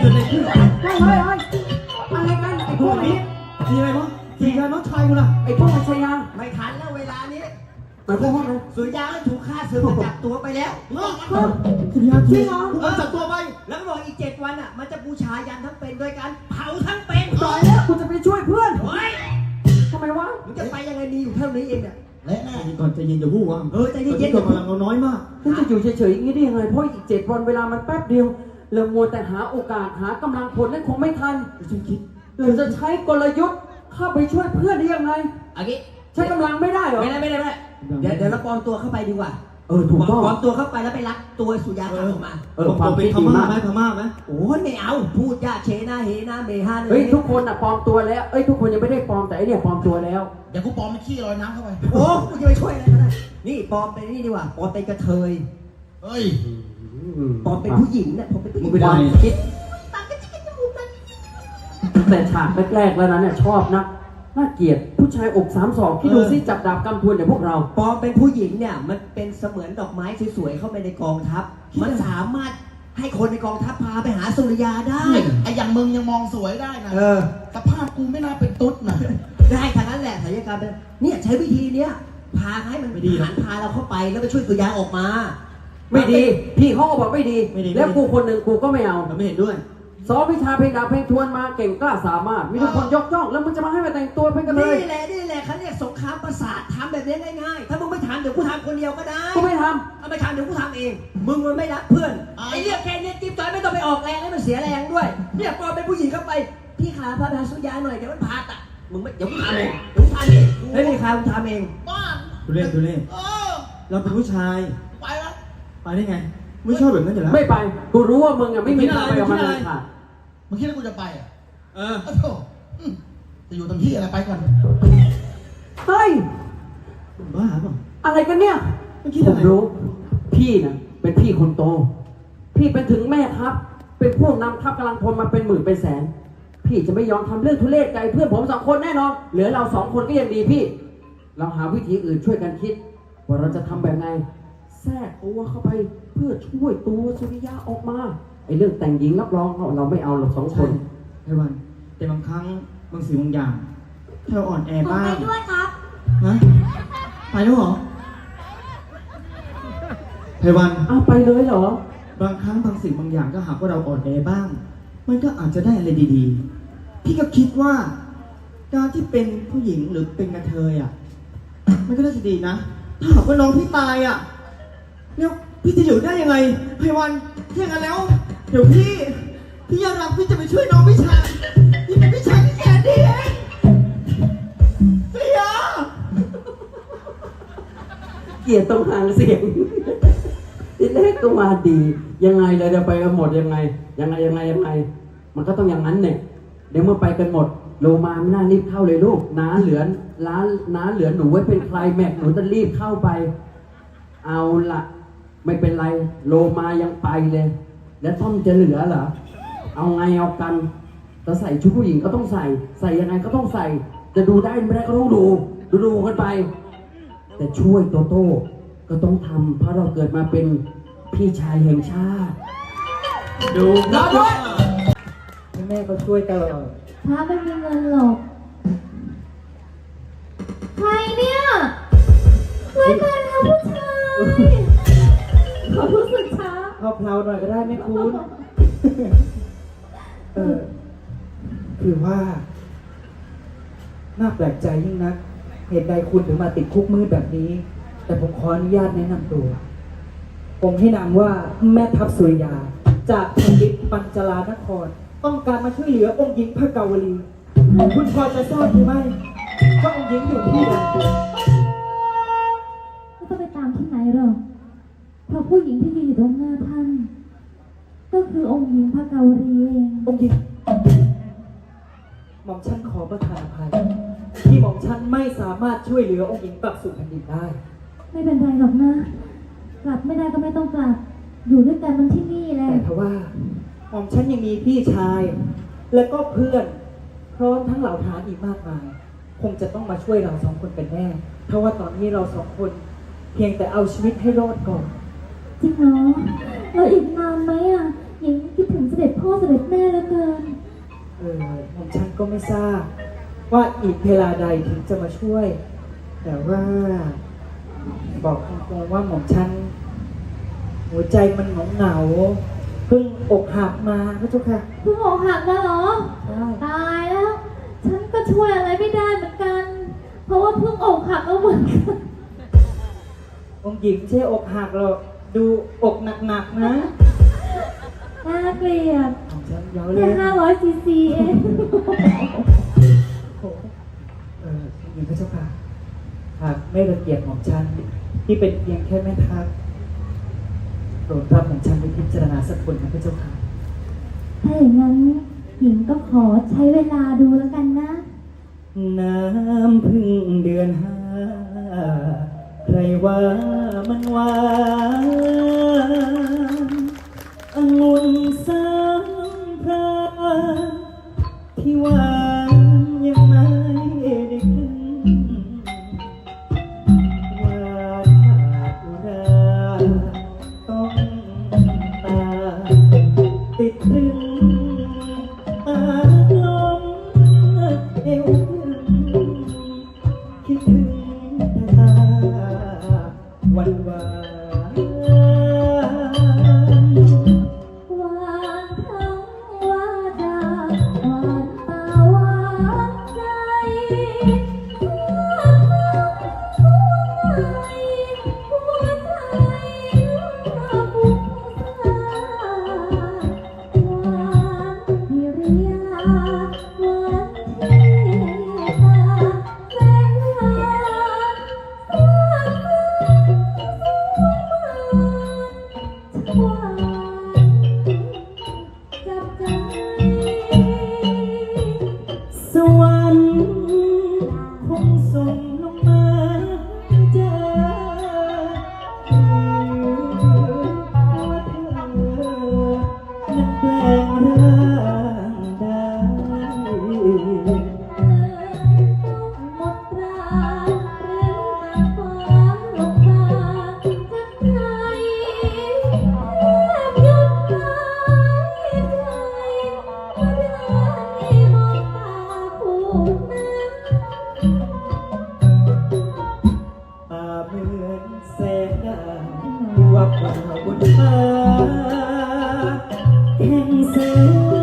เกิดอะไรขึ้นเฮ้ยเฮ้ยเฮ้ยอะไรกันไอ้พวกนี้มีอะไรวะทีงานน้องชายกูล่ะไอ้พวกมันชยาไม่ทันแล้วเวลานี้หมายความว่าไงสุริยาก็ถูกฆ่าศึกมาจับตัวไปแล้วเลิกสุริยาจริงเหรอเออจับตัวไป แล้วก็บอกอีกเจ็ดวันอะมันจะบูชายันทั้งเป็นโดยการเผาทั้งเป็นตายแล้วกูจะไปช่วยเพื่อนเฮ้ยทำไมวะมึงจะไปยังไงมีอยู่เท่านี้เองเนี่ยและแน่ก่อนใจเย็นอย่าพูดว่าเออใจเย็นๆตอนกำลังเราน้อยมากกูจะอยู่เฉยๆอย่างนี้ได้ยังไงเพราะอีกเจ็ดวันเวลามันแป๊บเดียว เรามัวแต่หาโอกาสหากำลังผลนั่นคงไม่ทันฉันคิดเราจะใช้กลยุทธ์เข้าไปช่วยเพื่อนได้ยังไงเอางี้ใช้กำลังไม่ได้เหรอ ไม่ได้ไม่ได้ไม่ได้เดี๋ยวเดี๋ยวเราปลอมตัวเข้าไปดีกว่าเออถูกต้องปลอมตัวเข้าไปแล้วไปรักตัวสุริยากลับออกมาเออความเป็นคิดพดีม่ามากไหมพม่าไหมโอ้ยไม่เอาพูดยาเชนาเฮนาเมฮาเฮ้ยทุกคนอะปลอมตัวแล้วเอ้ยทุกคนยังไม่ได้ปลอมแต่ไอเนี่ยปลอมตัวแล้วเดี๋ยวกูปลอมเป็นขี้ลอยน้ำเข้าไปโอ้กูจะไปช่วยอะไรก็ได้นี่ปลอมเป็นนี่ดีกว่าปลอมเป็นกระเทยเฮ้ย ปลอมเป็นผู้หญิงเนี่ยผมเป็นผู้หมึญิงงไปคได้วามไงคิดแต่ฉากแรกๆแล้วนั้นเนี่ยชอบนะน่าเกลียดผู้ชายอกสามศอกที่ดูซิจับดาบกำทวนอย่างพวกเราปลอมเป็นผู้หญิงเนี่ย มันเป็นเสมือนดอกไม้สวยๆเข้าไปในกองทัพ มันสามารถให้คนในกองทัพพาไปหาสุริยาได้ไอ้อย่างมึงยังมองสวยได้นะเออสภาพกูไม่น่าเป็นตุ๊ดนะได้ทางนั้นแหละศัลยกรรมเป็นเนี่ยใช้วิธีเนี้ยพาให้มันหันพาเราเข้าไปแล้วไปช่วยสุริยาออกมา ไม่ดี พี่เขาก็บอกไม่ดี แล้วกูคนหนึ่งกูก็ไม่เอาเราไม่เห็นด้วย สอนวิชาเพลงดาบเพลงทวนมาเก่งกล้าสามารถ มีทุกคนยกย่อง แล้วมึงจะมาให้มาแต่งตัวเป็นกันเลยนี่แหละนี่แหละเขาเรียกสงครามประสาททำแบบนี้ง่ายๆ ถ้ามึงไม่ทำเดี๋ยวกูทำคนเดียวก็ได้กูไม่ทเอาไปทำเดี๋ยวกูทำเอง มึงมันไม่รักเพื่อนไอ้เรียกแค่เนี้ยจิ๊บจอยไม่ต้องไปออกแรงให้มันเสียแรงด้วยเนี่ยพอเป็นผู้หญิงเข้าไปพี่ขาพาไปหาสุริยาหน่อยเดี๋ยวมันพาตัดมึงไม่เดี๋ยวกูทำเองเดี๋ยวกูทำเองเฮ้ยพี่ขากูทำเองบ้านดูเล่นดูเล่นเออเราเป็นผู้ชาย ไปแล้วไปได้ไงไม่ชอบแบบนั้นอยู่แล้วำไม่ไป กูรู้ว่ามึงอะไม่มีทางไปกับมันเลยค่ะ มึงคิดว่ากูจะไปอะเออโอ้โหอืมจะอยู่ตรงที่อะไรไปก่อนเฮ้ย บ้าเปล่าอะไรกันเนี่ยไม่คิดผอะมไรรู้ พี่นะเป็นพี่คนโต พี่เป็นถึงแม่ทัพ เป็นผู้นำทัพกำลังพลมาเป็นหมื่นเป็นแสน พี่จะไม่ยอมทำเรื่องทุเรศไกลเพื่อนผมสองคนแน่นอน เหลือเราสองคนก็ยังดีพี่ เราหาวิธีอื่นช่วยกันคิด ว่าเราจะทำแบบไงแทรกตัวเข้าไปเพื่อช่วยตัวสุริยะออกมาไอ้เรื่องแต่งหญิงรับรองเราไม่เอาเราสองคใช่นไต้หวันแต่บางครั้งบางสิ่งบางอย่างถ้าเราอ่อนแอผมบ้าไปงด้วยครับนะไปแล้วเหรอไต้หวัน อ้าวไปเลยเหรอ บางครั้งบางสิ่งบางอย่างก็หากว่าเราอ่อนแอบ้าง มันก็อาจจะได้อะไรดีๆ พี่ก็คิดว่า การที่เป็นผู้หญิงหรือเป็นกระเทยอะ มันก็น่าจะดีนะ ถ้าหากว่าน้องพี่ตายอะ เนี่ยพี่จะอยู่ได้ยังไงไพวันถ้าอย่างนั้นแล้ว เดี๋ยวพี่ พี่ยอมรับพี่จะไปช่วยน้องพี่ชายพี่เป็นพี่ชายที่แสนดีเองเสียเกลียดตรงหางเสียงทีแรกก็มาดี ยังไงเลยจะไปกันหมดยังไง ยังไงยังไงยังไง มันก็ต้องอย่างนั้นเนี่ยเดี๋ยวเมื่อไปกันหมดโลมาไม่น่ารีบเข้าเลยลูกน้าเหลือนล้านน้าเหลือนหนูไว้เป็นใครแม็กหนูจะรีบเข้าไป เอาละ ไม่เป็นไร โลมายังไปเลย แล้วต้อมจะเหลือเหรอ เอาไงเอากันจะใส่ชุดผู้หญิงก็ต้องใส่ ใส่ยังไงก็ต้องใส่ จะดูได้ไม่ได้ก็ต้องดู ดูดูกันไป แต่ช่วยโตโต้ก็ต้องทำเพราะเราเกิดมาเป็นพี่ชายแห่งชาติ ดูรอด้วยแม่ก็ช่วยตลอดพระไม่มีเงินหรอก ใครเนี่ยช่วยกันค่ะผู้ชายขอ รู้สึกช้าเอาเพลาหน่อยก็ได้ไหมคุณ เออ คือว่า น่าแปลกใจยิ่งนัก เหตุใดคุณถึงมาติดคุกมืดแบบนี้ แต่ผมขออนุญาตแนะนำตัว ผมให้นามว่าแม่ทัพสุริยา จากแผ่นดินปัญจลานคร ต้องการมาช่วยเหลือองค์หญิงพระกาวลี คุณพอจะทราบหรือไม่ว่าองค์หญิงอยู่ที่ใด ผู้หญิงที่ยืนอยู่ตรงหน้าท่าน ก็คือองค์หญิงพระเกาลีเององค์หญิงหม่อมฉันขอประทานอภัย ที่หม่อมฉันไม่สามารถช่วยเหลือองค์หญิงกลับสู่แผ่นดินได้ ไม่เป็นไรหรอกนะ กลับไม่ได้ก็ไม่ต้องกลับ อยู่ด้วยกันมันที่นี่แหละแต่ทว่าหม่อมฉันยังมีพี่ชาย แล้วก็เพื่อนพร้อมทั้งเหล่าทหารอีกมากมาย คงจะต้องมาช่วยเราสองคนเป็นแน่เพราะว่าตอนนี้เราสองคน เพียงแต่เอาชีวิตให้รอดก่อน จริงเหรอแล้วอีกนานไหมอะหญิงคิดถึงเสด็จพ่อเสด็จแม่เหลือเกิน เออผมฉันก็ไม่ทราบ ว่าอีกเวลาใดถึงจะมาช่วย แต่ว่า บอกตรงๆว่าหม่อมฉันหัวใจมันเหงาเหงาๆเพิ่งอกหักมาพระเจ้าค่ะเพิ่งอกหักมาเหรอ ใช่ตายแล้ว ฉันก็ช่วยอะไรไม่ได้เหมือนกัน เพราะว่าเพิ่งอกหักแล้วเหมือนกันองค์หญิงไม่ใช่อกหักหรอก ดูอกหนักๆนะน่าเกลียดของฉันเย้าแค่เล่นห้าร้อยซีซีเองเออองค์หญิงพระเจ้าค่ะหากไม่รังเกียจของฉัน ที่เป็นเพียงแค่แม่ทัพโปรดรับของฉันไปพิจารณาสักคนนะพระเจ้าค่ะ ถ้าอย่างนั้นหญิงก็ขอใช้เวลาดูแล้วกันนะ น้ำพึ่งเดือนห้าใค รว่ามันหวานองุ่นสามพระที่ว่า บวาวบนฟ้าแห่งแสง